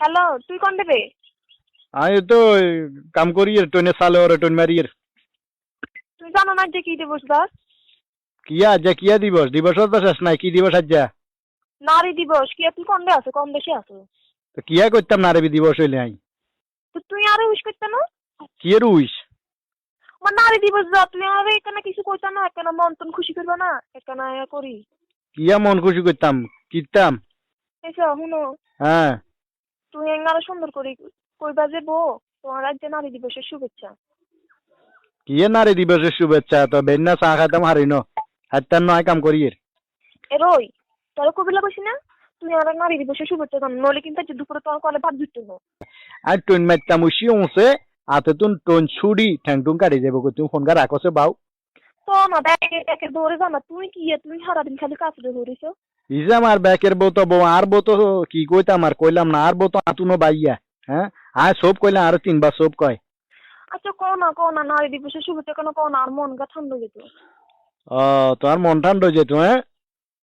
Hello তুই কোন দেবে? আমি তো কাম করি টনে সালে ওরে টন মারি তুই জানো না যে কি দিবস দাস কিয়া আজ কিয়া দিবস? দিবসত তো শেষ নাই কি দিবস আজ নারী দিবস কি তুই কম আছে কম বেশি আছে? তো কিয়া করতাম না রে দিবস হইলে আই? তো তুই আরে উইশ করতে না? কি এর উইস আমার নারী দিবস যা তুই আরে এখানে কিছু কইতা না এখানে মন টন খুশি করবে না এখানে ইয়া করি। কিয়া মন খুশি করতাম? কিতাম? এসা শুনো। হ্যাঁ। তুই এঙ্গারে সুন্দর করি কইবা যে বো তোমার রাজ্যে নারী দিবসের শুভেচ্ছা। কিয়ে নারী দিবসের শুভেচ্ছা? তো বেন্না চা খাইতাম হারি ন হাইতাম নয় কাম করি এর রই তোর কবিলা কইছি না? তুই আর নারী দিবসের শুভেচ্ছা জানো নলে কিন্তু আজ দুপুরে তোমার কলে ভাত জুটতো না আর টন মারতাম উসি উঁসে আতে তুন টন ছুড়ি ঠ্যাং টুং কাটি যাব তুমি ফোন কর রাখছে বাউ। তো না দেখে দৌড়ে জানা তুমি কি তুমি সারাদিন খালি কাজ ধরিস ইজা আমার ব্যাকের বউ তো বউ আর বউ তো কি কইতাম আর কইলাম না আর বউ তো আতুনো বাইয়া হ্যাঁ? আর সব কইলাম আর তিনবার সব কয়। আচ্ছা কও না কও না নারী দিবসের শুভেচ্ছা কেন কও না? আর মন গা ঠান্ডা যেত। ও তোমার মন ঠান্ডা যেত হ্যাঁ?